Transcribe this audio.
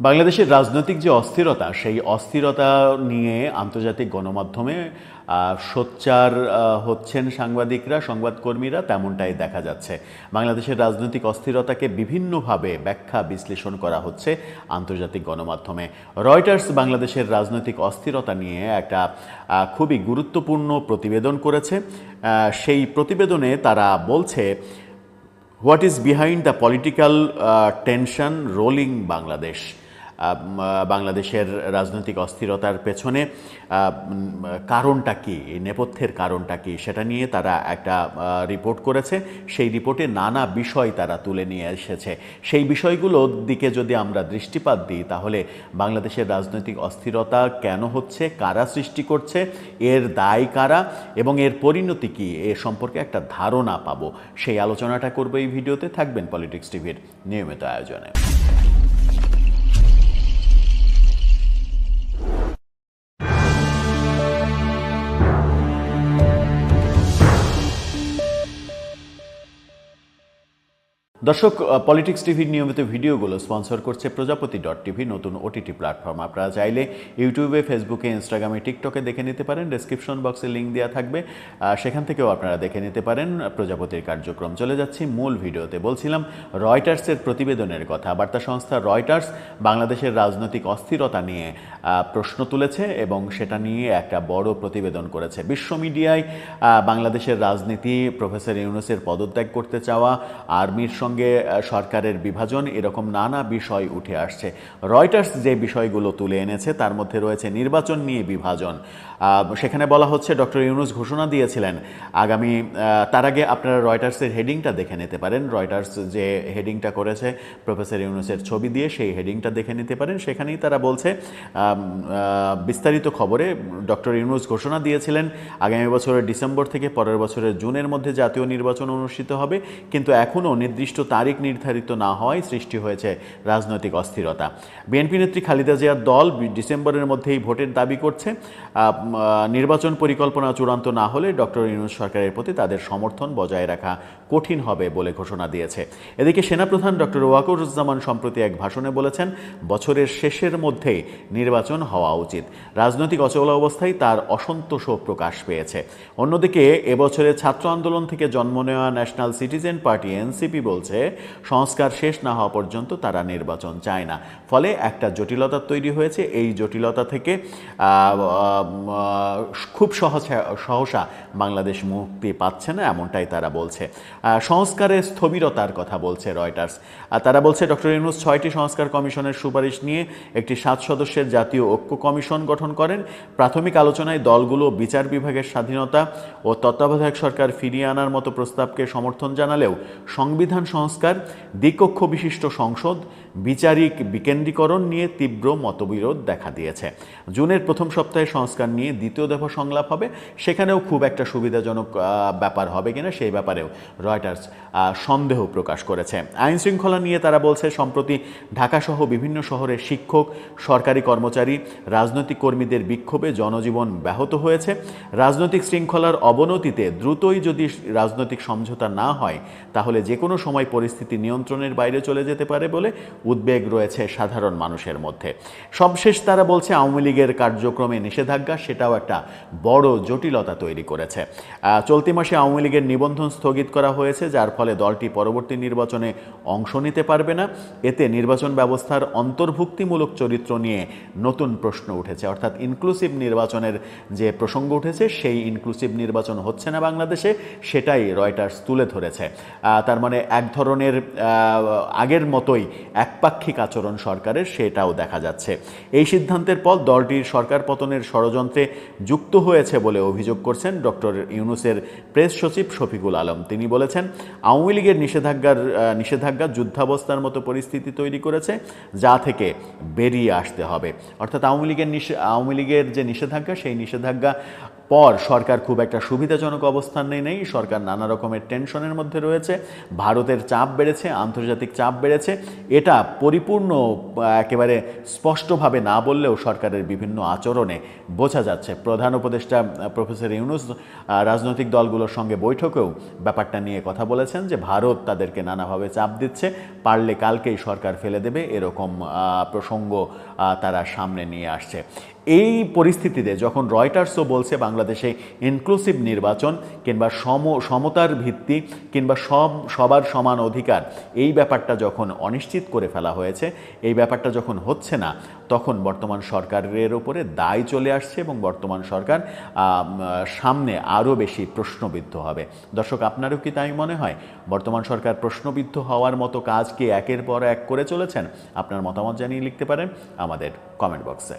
বাংলাদেশের রাজনৈতিক যে অস্থিরতা, সেই অস্থিরতা নিয়ে আন্তর্জাতিক গণমাধ্যমে সোচ্চার হচ্ছেন সাংবাদিকরা, সংবাদকর্মীরা, তেমনটাই দেখা যাচ্ছে। বাংলাদেশের রাজনৈতিক অস্থিরতাকে বিভিন্নভাবে ব্যাখ্যা, বিশ্লেষণ করা হচ্ছে আন্তর্জাতিক গণমাধ্যমে। রয়টার্স বাংলাদেশের রাজনৈতিক অস্থিরতা নিয়ে একটা খুবই গুরুত্বপূর্ণ প্রতিবেদন করেছে। সেই প্রতিবেদনে তারা বলছে what is behind the political tension rolling Bangladesh বাংলাদেশের রাজনৈতিক অস্থিরতার পেছনে কারণটা কি? নেপথ্যের কারণটা কি? সেটা নিয়ে তারা একটা রিপোর্ট করেছে। সেই রিপোর্টে নানা বিষয় তারা তুলে নিয়ে এসেছে। সেই বিষয়গুলোর দিকে যদি আমরা দৃষ্টিপাত দিই, তাহলে বাংলাদেশের রাজনৈতিক অস্থিরতা কেন হচ্ছে? কারা সৃষ্টি করছে? এর দায় কারা? এবং এর পরিণতি কি? এ সম্পর্কে একটা ধারণা পাবো। সেই আলোচনাটা করব এই ভিডিওতে। থাকবেন পলিটিক্স টিভির নিয়মিত আয়োজনে। দর্শক পলিটিক্স টিভির নিয়মিত ভিডিওগুলো স্পন্সর করছে প্রজাপতি ডট টিভি, নতুন ওটিটি প্ল্যাটফর্ম। আপনারা চাইলে ইউটিউবে, ফেসবুকে, ইনস্টাগ্রামে, টিকটকে দেখে নিতে পারেন। ডেসক্রিপশন বক্সে লিঙ্ক দেওয়া থাকবে। সেখান থেকেও আপনারা দেখে নিতে পারেন প্রজাপতির কার্যক্রম। চলে যাচ্ছি মূল ভিডিওতে। বলছিলাম রয়টার্সের প্রতিবেদনের কথা। বার্তা সংস্থা রয়টার্স বাংলাদেশের রাজনৈতিক অস্থিরতা নিয়ে প্রশ্ন তুলেছে এবং সেটা নিয়ে একটা বড় প্রতিবেদন করেছে। বিশ্ব মিডিয়ায় বাংলাদেশের রাজনীতি, প্রফেসর ইউনুসের পদত্যাগ করতে চাওয়া, আর্মির সঙ্গে আহ, সরকারের বিভাজন এরকম নানা বিষয় উঠে আসছে। রয়টার্স যে বিষয়গুলো তুলে এনেছে তার মধ্যে রয়েছে নির্বাচন নিয়ে বিভাজন। সেখানে বলা হচ্ছে ডক্টর ইউনুস ঘোষণা দিয়েছিলেন আগামী তার আগে আপনারা রয়টার্সের হেডিংটা দেখে নিতে পারেন। রয়টার্স যে হেডিংটা করেছে প্রফেসর ইউনুসের ছবি দিয়ে সেই হেডিংটা দেখে নিতে পারেন। সেখানেই তারা বলছে বিস্তারিত খবরে ডক্টর ইউনুস ঘোষণা দিয়েছিলেন আগামী বছরের ডিসেম্বর থেকে পরের বছরের জুনের মধ্যে জাতীয় নির্বাচন অনুষ্ঠিত হবে। কিন্তু এখনও নির্দিষ্ট তারিখ নির্ধারিত না হওয়ায় সৃষ্টি হয়েছে রাজনৈতিক অস্থিরতা। বিএনপি নেত্রী খালেদা জিয়ার দল ডিসেম্বরের মধ্যেই ভোটের দাবি করছে। নির্বাচন পরিকল্পনা চূড়ান্ত না হলে ডক্টর ইউনুস সরকারের প্রতি তাদের সমর্থন বজায় রাখা কঠিন হবে বলে ঘোষণা দিয়েছে। এদিকে সেনাপ্রধান ডক্টর ওয়াকুরুজ্জামান সম্প্রতি এক ভাষণে বলেছেন, বছরের শেষের মধ্যেই নির্বাচন হওয়া উচিত। রাজনৈতিক অচল অবস্থায় তার অসন্তোষও প্রকাশ পেয়েছে। অন্যদিকে, এবছরের ছাত্র আন্দোলন থেকে জন্ম নেওয়া ন্যাশনাল সিটিজেন পার্টি এনসিপি বলছে, সংস্কার শেষ না হওয়া পর্যন্ত তারা নির্বাচন চায় না। ফলে একটা জটিলতা তৈরি হয়েছে। এই জটিলতা থেকে খুব সহসা বাংলাদেশ মুক্তি পাচ্ছে না, এমনটাই তারা বলছে। সংস্কারের স্থবিরতার কথা বলছে রয়টার্স। আর তারা বলছে, ডক্টর ইউনুস ছয়টি সংস্কার কমিশনের সুপারিশ নিয়ে একটি সাত সদস্যের জাতীয় ঐক্য কমিশন গঠন করেন। প্রাথমিক আলোচনায় দলগুলো বিচার বিভাগের স্বাধীনতা ও তত্ত্বাবধায়ক সরকার ফিরিয়ে আনার মতো প্রস্তাবকে সমর্থন জানালেও সংবিধান সংস্কার দ্বিকক্ষ বিশিষ্ট সংসদ বিচারিক বিকেন্দ্রীকরণ নিয়ে তীব্র মতবিরোধ দেখা দিয়েছে। জুনের প্রথম সপ্তাহে সংস্কার নিয়ে দ্বিতীয় দফা সংলাপ হবে। সেখানেও খুব একটা সুবিধাজনক ব্যাপার হবে কিনা সেই ব্যাপারেও রয়টার্স সন্দেহ প্রকাশ করেছে। আইন শৃঙ্খলা নিয়ে তারা বলছে, সম্প্রতি ঢাকাসহ বিভিন্ন শহরের শিক্ষক, সরকারি কর্মচারী, রাজনৈতিক কর্মীদের বিক্ষোভে জনজীবন ব্যাহত হয়েছে। রাজনৈতিক শৃঙ্খলার অবনতিতে দ্রুতই যদি রাজনৈতিক সমঝোতা না হয়, তাহলে যে কোনো সময় পরিস্থিতি নিয়ন্ত্রণের বাইরে চলে যেতে পারে বলে উদ্বেগ রয়েছে সাধারণ মানুষের মধ্যে। সবশেষ তারা বলছে আওয়ামী লীগের কার্যক্রমে নিষেধাজ্ঞা, সেটাও একটা বড় জটিলতা তৈরি করেছে। চলতি মাসে আওয়ামী লীগের নিবন্ধন স্থগিত করা হয়েছে, যার ফলে দলটি পরবর্তী নির্বাচনে অংশ নিতে পারবে না। এতে নির্বাচন ব্যবস্থার অন্তর্ভুক্তিমূলক চরিত্র নিয়ে নতুন প্রশ্ন উঠেছে। অর্থাৎ ইনক্লুসিভ নির্বাচনের যে প্রসঙ্গ উঠেছে, সেই ইনক্লুসিভ নির্বাচন হচ্ছে না বাংলাদেশে, সেটাই রয়টার্স তুলে ধরেছে। তার মানে এক ধরনের আগের মতোই একপাক্ষিক আচরণ সরকারের, সেটাও দেখা যাচ্ছে। এই সিদ্ধান্তের পর দলটির সরকার পতনের ষড়যন্ত্রে যুক্ত হয়েছে বলে অভিযোগ করছেন ডক্টর ইউনুসের প্রেস সচিব শফিকুল আলম। তিনি বলেছেন, আওয়ামী লীগের নিষেধাজ্ঞার নিষেধাজ্ঞা যুদ্ধাবস্থার মতো পরিস্থিতি তৈরি করেছে, যা থেকে বেরিয়ে আসতে হবে। অর্থাৎ আওয়ামী লীগের আওয়ামী লীগের যে নিষেধাজ্ঞা, সেই নিষেধাজ্ঞা পর সরকার খুব একটা সুবিধাজনক অবস্থানে নেই। সরকার নানা রকমের টেনশনের মধ্যে রয়েছে। ভারতের চাপ বেড়েছে, আন্তর্জাতিক চাপ বেড়েছে। এটা পরিপূর্ণ একেবারে স্পষ্টভাবে না বললেও সরকারের বিভিন্ন আচরণে বোঝা যাচ্ছে। প্রধান উপদেষ্টা প্রফেসর ইউনুস রাজনৈতিক দলগুলোর সঙ্গে বৈঠকেও ব্যাপারটা নিয়ে কথা বলেছেন যে ভারত তাদেরকে নানাভাবে চাপ দিচ্ছে। পারলে কালকেই সরকার ফেলে দেবে, এরকম প্রসঙ্গ তারা সামনে নিয়ে আসছে। এই পরিস্থিতিতে যখন রয়টার্সও বলছে বাংলাদেশে ইনক্লুসিভ নির্বাচন কিংবা সম, সমতার ভিত্তি কিংবা সব, সবার সমান অধিকার, এই ব্যাপারটা যখন অনিশ্চিত করে ফেলা হয়েছে, এই ব্যাপারটা যখন হচ্ছে না, তখন বর্তমান সরকারের ওপরে দায় চলে আসছে এবং বর্তমান সরকার সামনে আরও বেশি প্রশ্নবিদ্ধ হবে। দর্শক, আপনারও কি তাই মনে হয়? বর্তমান সরকার প্রশ্নবিদ্ধ হওয়ার মতো কাজ কি একের পর এক করে চলেছেন? আপনার মতামত জানিয়ে লিখতে পারেন আমাদের কমেন্ট বক্সে